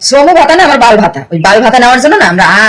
শ্রম ভাতা না, আমার বাল ভাতা। ওই বাল ভাতা নেওয়ার জন্য না আমরা আ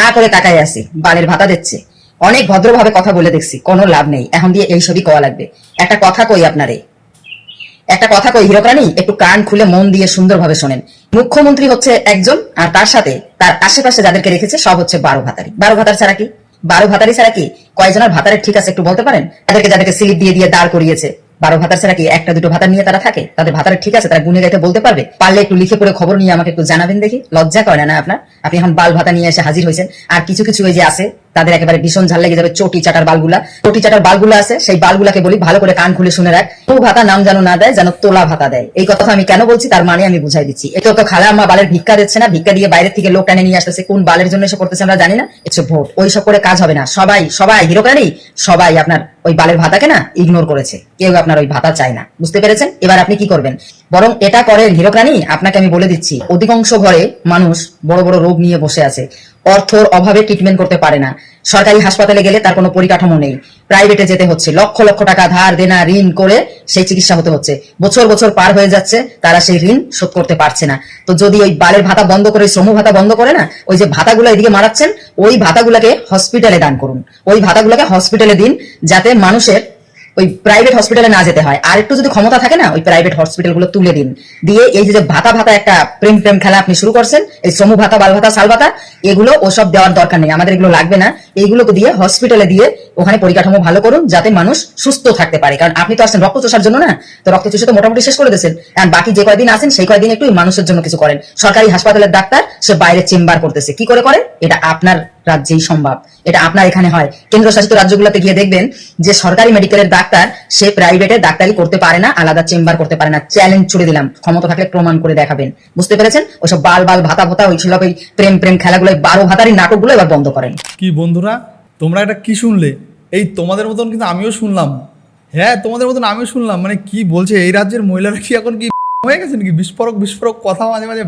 আ করে তাকাই আছি, বালের ভাতা দিচ্ছে। অনেক ভদ্রভাবে কথা বলে দেখছি, কোনো লাভ নেই। এখন দিয়ে এই সবই কওয়া লাগবে। একটা কথা কই আপনারে? একটা কথা কই হিরকরানি একটু কান খুলে মন দিয়ে সুন্দরভাবে শোনেন। মুখ্যমন্ত্রী হচ্ছে একজন, আর তার সাথে, তার আশেপাশে যাদেরকে রেখেছে, সব হচ্ছে বারো ভাতারি। বারো ভাতার ছাড়া কি? বারো ভাতারি ছাড়া কি? কয়জনের ভাতারের ঠিক আছে একটু বলতে পারেন? তাদেরকে যাদেরকে স্লিপ দিয়ে দিয়ে দাঁড় করিয়েছে। বারো ভাতার ছাড়া কি একটা দুটো ভাতা নিয়ে তারা থাকে? তাদের ভাতাটা ঠিক আছে, তারা গুনে গাইতে বলতে পারবে? পারলে একটু লিখে পড়ে খবর নিয়ে আমাকে একটু জানাবেন দেখি। লজ্জা করে না আপনার? আপনি এখন বাল ভাতা নিয়ে এসে হাজির হয়েছেন। আর কিছু কিছু ওই যে আছে তাদের একেবারে ভীষণ ঝাল লেগে যাবে চটি চাটার বালগুলা। চটি চাটার বালগুলা আছে, সেই বালগুলাকে বলি ভালো করে কান খুলে শুনে রাখ। তো ভাতা নাম যেন না দেয়, যেন তোলা ভাতা দেয়। এই কথা আমি কেন বলছি তার মানে আমি বুঝাই দিচ্ছি। এটা তো খালা আম্মা বালের ভিক্ষা দিচ্ছে না, ভিক্ষা দিয়ে বাইরে থেকে লোক টানে নিয়ে আসতেছে, কোন বালের জন্য এসে করতেছে আমরা জানি না। It's vote. ওই সব করে কাজ হবে না। সবাই সবাই হিরোকানি সবাই আপনার ওই বালের ভাতাকে না ইগনোর করেছে। কেউ আপনার ওই ভাতা চায় না। বুঝতে পেরেছেন? এবার আপনি কি করবেন? বরং এটা করেন হিরোকানি আপনাকে আমি বলে দিচ্ছি, অধিকাংশ ঘরে মানুষ বড় বড় রোগ নিয়ে বসে আছে। অর্থর অভাবে ট্রিটমেন্ট করতে পারে না। সরকারি হাসপাতালে গেলে তার কোনো পরিকাঠামো নেই। প্রাইভেটে যেতে হচ্ছে। লক্ষ লক্ষ টাকা ধার দেনা, ঋণ করে সেই চিকিৎসা হতে হচ্ছে। বছর বছর পার হয়ে যাচ্ছে, তারা সেই ঋণ শোধ করতে পারছে না। তো যদি ওই বালের ভাতা বন্ধ করে শ্রম ভাতা বন্ধ করে না, ওই যে ভাতাগুলো এদিকে মারাচ্ছেন, ওই ভাতাগুলোকে হসপিটালে দান করুন। ওই ভাতাগুলোকে হসপিটালে দিন, যাতে মানুষের ওই প্রাইভেট হসপিটালে না যেতে হয়। আর একটু যদি ক্ষমতা থাকে না, ওই প্রাইভেট হসপিটালগুলো তুলে দিন। দিয়ে এই যে যে ভাতা ভাতা একটা প্রেম প্রেম খেলা আপনি শুরু করছেন, এই শ্রম ভাতা, বাল ভাতা, সাল ভাতা, এগুলো ওসব দেওয়ার দরকার নেই। আমাদের এগুলো লাগবে না। এইগুলোকে দিয়ে হসপিটালে দিয়ে ওখানে পরিকাঠামো ভালো করুন, যাতে মানুষ সুস্থ থাকতে পারে। কারণ আপনি তো আসছেন রক্ত চোষার জন্য না, তো রক্ত চোষে তো মোটামুটি শেষ করে দিয়েছেন। আর বাকি যে কয়দিন আসেন সেই কয়দিন একটু মানুষের জন্য কিছু করেন। সরকারি হাসপাতালের ডাক্তার, সে বাইরে চেম্বার করতেছে। কি করে করে? এটা আপনার রাজ্যেই সম্ভব। এটা আপনার এখানে হয়। কেন্দ্রশাসিত রাজ্যগুলোতে গিয়ে দেখবেন যে সরকারি মেডিকেলের ডাক্তার, সে প্রাইভেটে ডাক্তারি করতে পারে না, আলাদা চেম্বার করতে পারে না। চ্যালেঞ্জ ছুড়ে দিলাম। ক্ষমতা থাকলে প্রমাণ করে দেখাবেন। বুঝতে পেরেছেন? ওইসব বাল বাল ভাতা ভাতা ওইসব ওই প্রেম প্রেম খেলাগুলো বারো ভাতারি নাটকগুলো এবার বন্ধ করেন। কি বন্ধুরা, তোমরা এটা কি শুনলে? এই তোমাদের মতন কিন্তু আমিও শুনলাম। হ্যাঁ তোমাদের মতন আমিও শুনলাম। মানে কি বলছে? এই রাজ্যের মহিলারা কি এখন কি হয়ে গেছে নাকি? বিস্ফোরক বিস্ফোরক কথা মাঝে মাঝে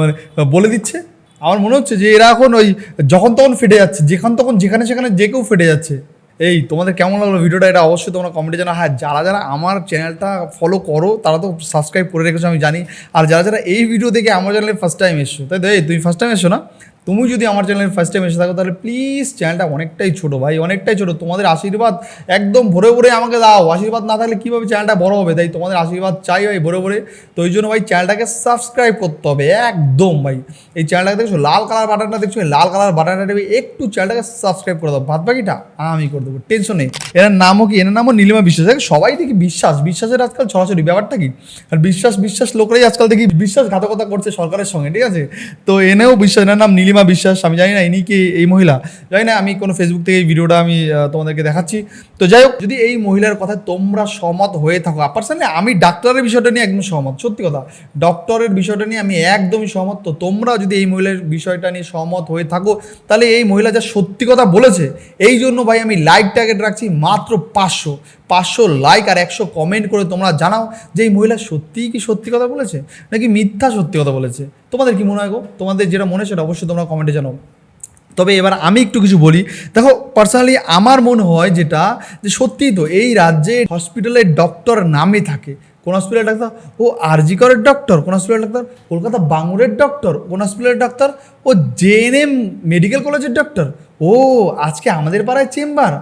মানে বলে দিচ্ছে। আমার মনে হচ্ছে যে এরা এখন ওই যখন তখন ফেটে যাচ্ছে, যেখান তখন, যেখানে সেখানে যে কেউ ফেটে যাচ্ছে। এই, তোমাদের কেমন লাগল ভিডিওটা? এটা অবশ্যই তোমরা কমেন্টে জানা হ্যাঁ যারা যারা আমার চ্যানেলটা ফলো করো, তারা তো সাবস্ক্রাইব করে রেখেছো, আমি জানি। আর যারা যারা এই ভিডিও দেখে আমার চ্যানেলে ফার্স্ট টাইম এসছো, তাই তুমি ফার্স্ট টাইম এসছো না? তুমি যদি আমার চ্যানেলে ফার্স্ট টাইম এসে থাকো, তাহলে প্লিজ চ্যানেলটা অনেকটাই ছোটো ভাই, অনেকটাই ছোটো। তোমাদের আশীর্বাদ একদম ভরে ভরে আমাকে দাও। আশীর্বাদ না থাকলে কীভাবে চ্যানেলটা বড় হবে? তাই তোমাদের আশীর্বাদ চাই ভাই ভরে ভরে। তো ওই জন্য ভাই চ্যানেলটাকে সাবস্ক্রাইব করতে হবে, একদম ভাই। এই চ্যানেলটাকে দেখছ, লাল কালার বাটনটা দেখছ লাল কালার বাটনটা দেবে একটু চ্যানেলটাকে সাবস্ক্রাইব করে দাও। বাদ বাকিটা আমি করে দেবো টেনশন নেই। এনার নামও কি? এনার নামও নীলিমা বিশ্বাস। সবাই দেখি বিশ্বাস। বিশ্বাসের আজকাল ছড়াছড়ি, ব্যাপারটা কি? আর বিশ্বাস বিশ্বাস লোকরাই আজকাল দেখি বিশ্বাসঘাতকতা করছে সরকারের সঙ্গে, ঠিক আছে? তো এনেও বিশ্বাস, এনার নাম নীলিমা বিশ্বাস, আমি জানি না ইনি কি এই মহিলা। জানি না, আমি কোনো ফেসবুক থেকে এই ভিডিওটা আমি তোমাদেরকে দেখাচ্ছি। তো যাই হোক, যদি এই মহিলার কথায় তোমরা সহমত হয়ে থাকো পার্সোনালি আমি ডাক্তারের বিষয়টা নিয়ে একদম সহমত, সত্যি কথা। ডক্টরের বিষয়টা নিয়ে আমি একদমই সহমত। তো তোমরা যদি এই মহিলার বিষয়টা নিয়ে সহমত হয়ে থাকো, তাহলে এই মহিলা যা সত্যি কথা বলেছে, এই জন্য ভাই আমি লাইক টার্গেট রাখছি মাত্র পাঁচশো। পাঁচশো লাইক আর একশো কমেন্ট করে তোমরা জানাও যে এই মহিলা সত্যিই কি সত্যি কথা বলেছে, নাকি মিথ্যা সত্যি কথা বলেছে। তোমাদের কি মনে হয় গো? তোমাদের যেটা মনে সেটা অবশ্যই তোমরা কমেন্টে জানাও। তবে এবার আমি একটু কিছু বলি। দেখো পার্সোনালি আমার মনে হয় যেটা, যে সত্যিই তো এই রাজ্যে হসপিটালের ডক্টর নামে থাকে। কোন হসপিটালের ডাক্তার? ও আরজি করের ডক্টর কোন হসপিটালের ডাক্তার? কলকাতা বাঙুরের ডক্টর কোন হসপিটালের ডাক্তার? ও জেএনএম মেডিকেল কলেজের ডক্টর ও, আজকে আমাদের পাড়ায় চেম্বার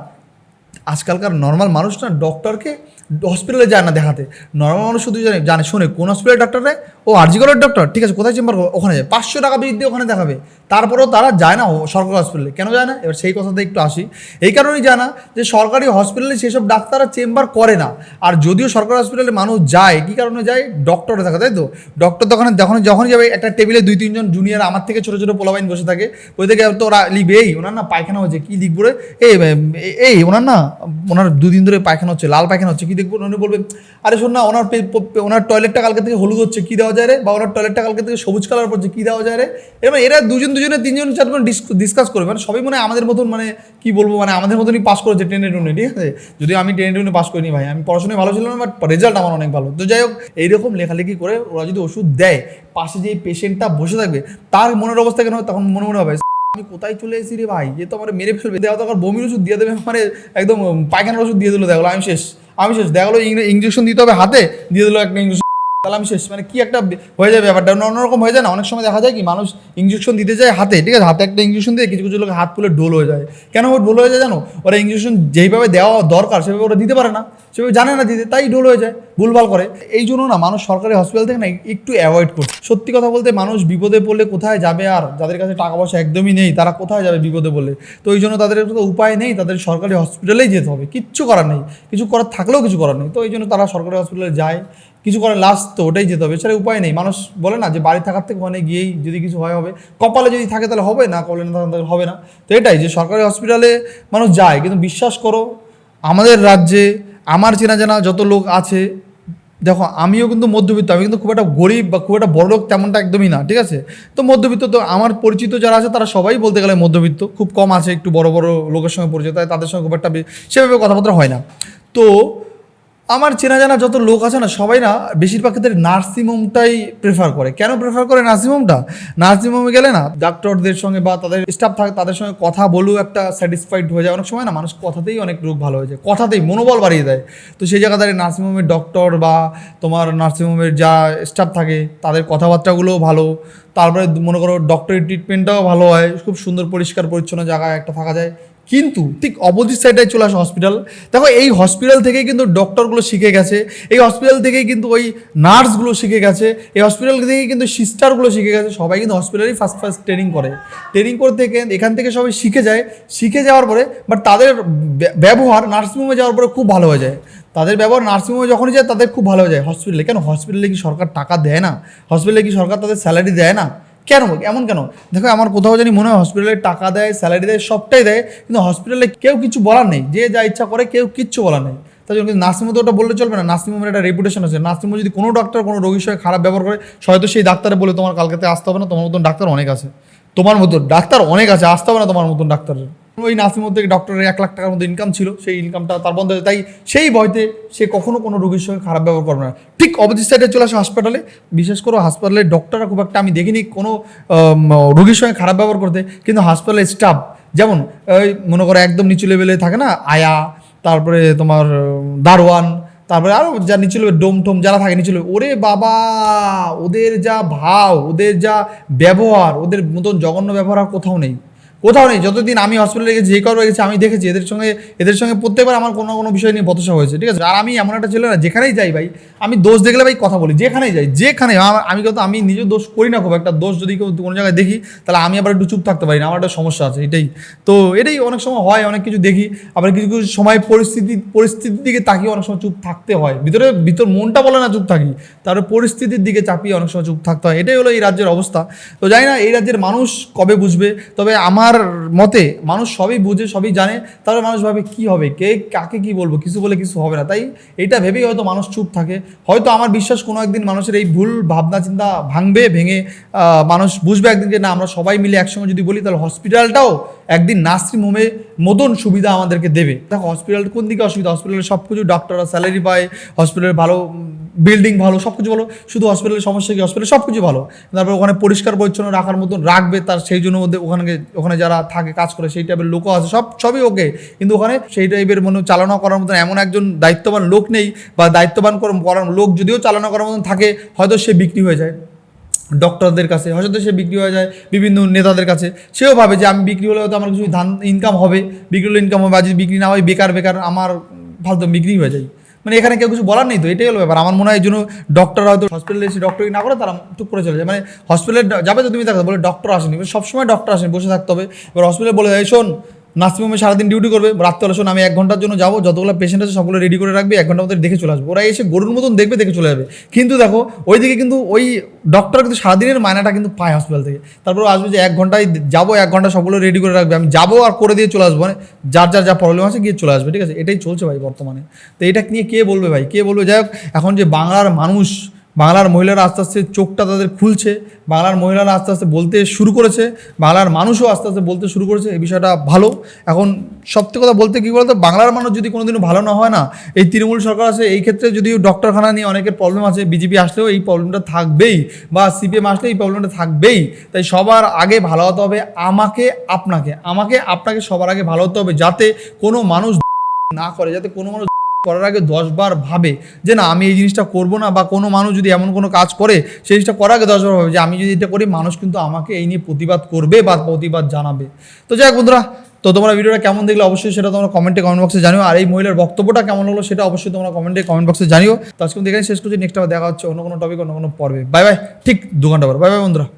আজকালকার নর্মাল মানুষ না ডক্টরকে হসপিটালে যায় না দেখাতে। নর্মাল মানুষ শুধু জানে জানে, শোনে, কোন হসপিটালের ডক্টরে ও আরজি করের ডক্টর ঠিক আছে, কোথায় চেম্বার ওখানে যায় পাঁচশো টাকা বিল দিয়ে ওখানে দেখাবে। তারপরেও তারা যায় না সরকারি হসপিটালে কেন যায় না? এবার সেই কথাতে একটু আসি। এই কারণেই যায় না যে সরকারি হসপিটালে সেসব ডাক্তাররা চেম্বার করে না। আর যদিও সরকারি হসপিটালে মানুষ যায়, কী কারণে যায়? ডক্টরে থাকে, তাই তো? ডক্টর দোকানে যখন যখন যাবে, একটা টেবিলে দুই, তিনজন জুনিয়র আমার থেকে ছোটো ছোটো পোলাবাইন বসে থাকে। ওই থেকে তো ওরা লিখবে এই ওনার না পায়খানা হয়েছে, কী লিখব রে? এই- এই, ওনার না ওনার দুদিন ধরে পায়খানা হচ্ছে, লাল পায়খানা হচ্ছে, কী দেখব? উনি বলবে, আরে শোন না, ওনার ওনার টয়লেটটা কালকে থেকে হলুদ হচ্ছে, কী দেওয়া যায় রে? বা ওনার টয়লেটটা কালকে থেকে সবুজ কালার পড়ছে, কী দেওয়া যায় রে? এবার এরা দুজন দুজনে, তিনজন চারজন ডিসকাস করবে। মানে সবাই মানে আমাদের মতন মানে কি বলব মানে আমাদের মতনই পাস করেছে টেনে টুনে ঠিক আছে? যদি আমি টেনে টুনে পাস করিনি ভাই, আমি পড়াশোনায় ভালো ছিলাম বাট রেজাল্ট আমার অনেক ভালো। তো যাই হোক, এইরকম লেখালেখি করে ওরা যদি ওষুধ দেয়, পাশে যে পেশেন্টটা বসে থাকবে, তার মনের অবস্থা কেন? তখন মনে মনে হবে আমি কোথায় চলে এসেছি রে ভাই? যে তো আমার মেরে ফেলবে। দেওয়া আমার বমির ওষুধ দিয়ে দেবে মানে একদম পায়খানার ওষুধ দিয়ে দিলো দেখল আমি শেষ আমি শেষ। দেখল ইঞ্জেকশন দিতে হবে হাতে, দিয়ে দিলো একটা ইঞ্জেকশন আমি শেষ মানে কি একটা হয়ে যায় ব্যাপারটা। অন্য- অন্যরকম হয়ে যায় না? অনেক সময় দেখা যায় কি, মানুষ ইঞ্জেকশন দিতে যায় হাতে, ঠিক আছে? হাতে একটা ইঞ্জেকশন দিয়ে কিছু কিছু লোক হাত পুলে ডোল হয়ে যায়। কেন ওর ডোল হয়ে যায় জানো? ওরা ইঞ্জেকশন যেইভাবে দেওয়া দরকার, সেভাবে ওরা দিতে পারে না। সেভাবে জানে না দিতে, তাই ডোল হয়ে যায়, ভুলভাল করে। এই জন্য না, মানুষ সরকারি হসপিটাল থেকে না একটু অ্যাভয়েড করছে। সত্যি কথা বলতে মানুষ বিপদে পড়লে কোথায় যাবে আর? যাদের কাছে টাকা পয়সা একদমই নেই, তারা কোথায় যাবে বিপদে পড়লে? তো ওই জন্য তাদের তো উপায় নেই, তাদের সরকারি হসপিটালেই যেতে হবে। কিচ্ছু করার নেই। কিছু করার থাকলেও কিছু করার নেই। তো এই জন্য তারা সরকারি হসপিটালে যায়। কিছু করে লাস্ট তো ওটাই যেতে হবে, এছাড়া উপায় নেই। মানুষ বলে না যে বাড়ি থাকার থেকে ওখানে গিয়েই যদি কিছু হয় হবে। কপালে যদি থাকে তাহলে হবে, না কপালে না তাহলে হবে না। তো এটাই যে সরকারি হসপিটালে মানুষ যায়, কিন্তু বিশ্বাস করো, আমাদের রাজ্যে, আমার চেনা জানা যত লোক আছে, দেখো, আমিও কিন্তু মধ্যবিত্ত, আমি কিন্তু খুব একটা গরিব বা খুব একটা বড় লোক তেমনটা একদমই না, ঠিক আছে? তো মধ্যবিত্ত তো আমার পরিচিত যারা আছে, তারা সবাই বলতে গেলে মধ্যবিত্ত, খুব কম আছে একটু বড় বড় লোকের সঙ্গে পরিচিত তাদের সঙ্গে খুব একটা সেভাবে কথাবার্তা হয় না। তো আমার চেনা জানা যত লোক আছে না, সবাই না বেশিরভাগ ক্ষেত্রে নার্সিংহোমটাই প্রেফার করে। কেন প্রেফার করে নার্সিংহোমটা? নার্সিংহোমে গেলে না ডাক্তারদের সঙ্গে বা তাদের স্টাফ থাকে, তাদের সঙ্গে কথা বলেও একটা স্যাটিসফাইড হয়ে যায়। অনেক সময় না মানুষ কথাতেই অনেক রোগ ভালো হয়ে যায়, কথাতেই মনোবল বাড়িয়ে দেয়। তো সেই জায়গা দাঁড়িয়ে নার্সিংহোমের ডক্টর বা তোমার নার্সিংহোমের যা স্টাফ থাকে, তাদের কথাবার্তাগুলোও ভালো। তারপরে মনে করো ডক্টরি ট্রিটমেন্টটাও ভালো হয়, খুব সুন্দর পরিষ্কার পরিচ্ছন্ন জায়গায় একটা থাকা যায়। কিন্তু ঠিক অপোজিট সাইডে চলে আসে হসপিটাল দেখো, এই হসপিটাল থেকেই কিন্তু ডক্টরগুলো শিখে গেছে, এই হসপিটাল থেকেই কিন্তু ওই নার্সগুলো শিখে গেছে, এই হসপিটাল থেকেই কিন্তু সিস্টারগুলো শিখে গেছে। সবাই কিন্তু হসপিটালেই ফার্স্ট ফার্স্ট ট্রেনিং করে। ট্রেনিং করতে থেকে এখান থেকে সবাই শিখে যায়। শিখে যাওয়ার পরে বাট তাদের ব্যবহার নার্সিংহোমে যাওয়ার পরে খুব ভালো হয়ে যায়। তাদের ব্যবহার নার্সিংহোমে যখনই যায়, তাদের খুব ভালো হয়ে যায়। হসপিটালে কেন? হসপিটালে কি সরকার টাকা দেয় না? হসপিটালে কি সরকার তাদের স্যালারি দেয় না? কেন? এমন কেন? দেখো, আমার কোথাও জানি মনে হয় হসপিটালে টাকা দেয় স্যালারি দেয়, সবটাই দেয়, কিন্তু হসপিটালে কেউ কিছু বলার নেই। যে যা ইচ্ছা করে, কেউ কিচ্ছু বলার নেই। তার জন্য কিন্তু নার্সিংহোমে তো ওটা বললে চলবে না। নার্সিংহোমের একটা রেপুটেশন আছে। নার্সিংহোম যদি কোনো ডাক্তার কোনো রোগীর সঙ্গে খারাপ ব্যবহার করে, হয়তো সেই ডাক্তারে বলে, তোমার কালকেতে আসতে হবে না, তোমার মতন ডাক্তার অনেক আছে। তোমার মতন ডাক্তার অনেক আছে, আসতে হবে না তোমার মতন ডাক্তারের। ওই নার্সিংহোম থেকে ডক্টরের এক লাখ টাকার মতো ইনকাম ছিল, সেই ইনকামটা তার বন্ধ, তাই সেই ভয়তে সে কখনো কোনো রোগীর সঙ্গে খারাপ ব্যবহার করবে না। ঠিক অপোজিট সাইডে চলে আসে হাসপাতালে বিশেষ করে হাসপাতালের ডক্টররা খুব একটা আমি দেখিনি কোনো রোগীর সঙ্গে খারাপ ব্যবহার করতে, কিন্তু হাসপাতালের স্টাফ যেমন, ওই মনে করো একদম নিচু লেভেলে থাকে না, আয়া, তারপরে তোমার দারোয়ান, তারপরে আরও যা নিচু ডোম টোম যারা থাকে নিচু ওরে বাবা, ওদের যা ভাব, ওদের যা ব্যবহার, ওদের মতন জঘন্য ব্যবহার আর কোথাও নেই। কোথাও নেই, যতদিন আমি হসপিটালে গেছি, যে কারও গেছি আমি দেখেছি, এদের সঙ্গে এদের সঙ্গে প্রত্যেকবার আমার কোনো কোনো বিষয় নিয়ে বতসা হয়েছে, ঠিক আছে? আর আমি এমন একটা ছেলে না, যেখানেই যাই ভাই, আমি দোষ দেখলে ভাই কথা বলি, যেখানেই যাই যেখানে আমি কিন্তু, আমি নিজে দোষ করি না খুব, একটা দোষ যদি কেউ কোনো জায়গায় দেখি, তাহলে আমি আবার একটু চুপ থাকতে পারি না, আমার একটা সমস্যা আছে, এটাই। তো এটাই অনেক সময় হয়, অনেক কিছু দেখি, আবার কিছু কিছু সময় পরিস্থিতি, পরিস্থিতির দিকে তাকিয়ে অনেক সময় চুপ থাকতে হয়, ভিতরে, ভিতর মনটা বলে না চুপ থাকি তারপরে পরিস্থিতির দিকে চাপিয়ে অনেক সময় চুপ থাকতে হয়, এটাই হলো এই রাজ্যের অবস্থা। তো জানি না, এই রাজ্যের মানুষ কবে বুঝবে, তবে আমার মতে মানুষ সবই বুঝে, সবই জানে তাহলে মানুষ ভাবে কি হবে, কে কাকে কি বলব, কিছু বলে কিছু হবে না। তাই এটা ভেবেই হয়তো মানুষ চুপ থাকে। হয়তো আমার বিশ্বাস কোনো একদিন মানুষের এই ভুল ভাবনা চিন্তা ভাঙবে, ভেঙে মানুষ বুঝবে একদিন যে না, আমরা সবাই মিলে একসঙ্গে যদি বলি, তাহলে হসপিটালটাও একদিন নার্সিং হোমে মতন সুবিধা আমাদেরকে দেবে। দেখো, হসপিটাল কোন দিকে অসুবিধা? হসপিটালে সব কিছু ডক্টররা স্যালারি পায় হসপিটালের ভালো বিল্ডিং ভালো সব কিছু ভালো। শুধু হসপিটালের সমস্যা কি? হসপিটাল সব কিছু ভালো। তারপর ওখানে পরিষ্কার পরিচ্ছন্ন রাখার মতন রাখবে তার, সেই জন্য মধ্যে ওখানে ওখানে যারা থাকে, কাজ করে, সেই টাইপের লোকও আছে। সব, সবই ওকে কিন্তু ওখানে সেই টাইপের মনে চালনা করার মতন এমন একজন দায়িত্ববান লোক নেই বা দায়িত্ববান করার লোক যদিও চালনা করার মতন থাকে, হয়তো সে বিক্রি হয়ে যায় ডক্টরদের কাছে, হয়তো সে বিক্রি হয়ে যায় বিভিন্ন নেতাদের কাছে। সেও ভাবে যে আমি বিক্রি হলে হয়তো আমার কিছু ধান ইনকাম হবে, বিক্রি হলে ইনকাম হবে যদি বিক্রি না হয়, বেকার বেকার, আমার ফালতু বিক্রি হয়ে যায়। মানে এখানে কেউ কিছু বলার নেই তো, এটাই হলো ব্যাপার। আমার মনে হয় এই জন্য ডক্টর হয়তো হসপিটালে এসে ডক্টরি না করে তারা টুক করে চলে যায়। মানে হসপিটালে যাবে তো তুমি দেখো বলে ডক্টর আসেনি। সবসময় ডক্টর আসেনি, বসে থাকতে হবে। এবার হসপিটালে বলে যায় শোন নার্সিংহোমে সারাদিন ডিউটি করবে রাত্রে শোন, আমি এক ঘণ্টার জন্য যাব, যতগুলো পেশেন্ট আছে সবগুলো রেডি করে রাখবে, এক ঘণ্টার মধ্যে দেখে চলে আসব। ওরা এসে গরুর মতন দেখবে, দেখে চলে যাবে। কিন্তু দেখো, ওইদিকে কিন্তু ওই ডক্টর কিন্তু সারাদিনের মায়নাটা কিন্তু পায় হসপিটাল থেকে। তারপর আসবে যে এক ঘন্টায় যাব, এক ঘণ্টা সবগুলো রেডি করে রাখবে। আমি যাব আর করে দিয়ে চলে আসব মানে যার যার যা প্রবলেম আছে গিয়ে চলে আসবে, ঠিক আছে? এটাই চলছে ভাই বর্তমানে। তো এটা নিয়ে কে বলবে ভাই? কে বলবে? যাই হোক, এখন যে বাংলার মানুষ বাংলার মহিলারা আস্তে আস্তে চোখটা তাদের খুলছে, বাংলার মহিলারা আস্তে আস্তে বলতে শুরু করেছে, বাংলার মানুষও আস্তে আস্তে বলতে শুরু করেছে, এই বিষয়টা ভালো। এখন সত্যি কথা বলতে কী বলতো, বাংলার মানুষ যদি কোনোদিনও ভালো না হয় না, এই তৃণমূল সরকার আছে, এই ক্ষেত্রে যদিও ডক্টরখানা নিয়ে অনেকের প্রবলেম আছে বিজেপি আসলেও এই প্রবলেমটা থাকবেই, বা সিপিএম আসলেও এই প্রবলেমটা থাকবেই। তাই সবার আগে ভালো হতে হবে আমাকে, আপনাকে। আমাকে, আপনাকে সবার আগে ভালো হতে হবে যাতে কোনো মানুষ না করে, যাতে কোনো মানুষ করার আগে দশবার ভাবে যে না, আমি এই জিনিসটা করব না, বা কোনো মানুষ যদি এমন কোনো কাজ করে, সেই জিনিসটা করার আগে দশবার ভাবে যে আমি যদি এটা করি, মানুষ কিন্তু আমাকে এই নিয়ে প্রতিবাদ করবে বা প্রতিবাদ জানাবে। তো যাই বন্ধুরা, তো তোমরা ভিডিওটা কেমন দেখলে অবশ্যই সেটা তোমরা কমেন্টে কমেন্ট বক্সে জানিও। আর এই মহিলার বক্তব্যটা কেমন হলো সেটা অবশ্যই তোমরা কমেন্টে কমেন্ট বক্সে জানিও। তো আজকে দেখে শেষ করছি। নেক্সট আবার দেখা হচ্ছে অন্য কোনো টপিক অন্য কোনো পর্বে। বাই বাই ঠিক দু ঘণ্টা পর। বাই বাই বন্ধুরা।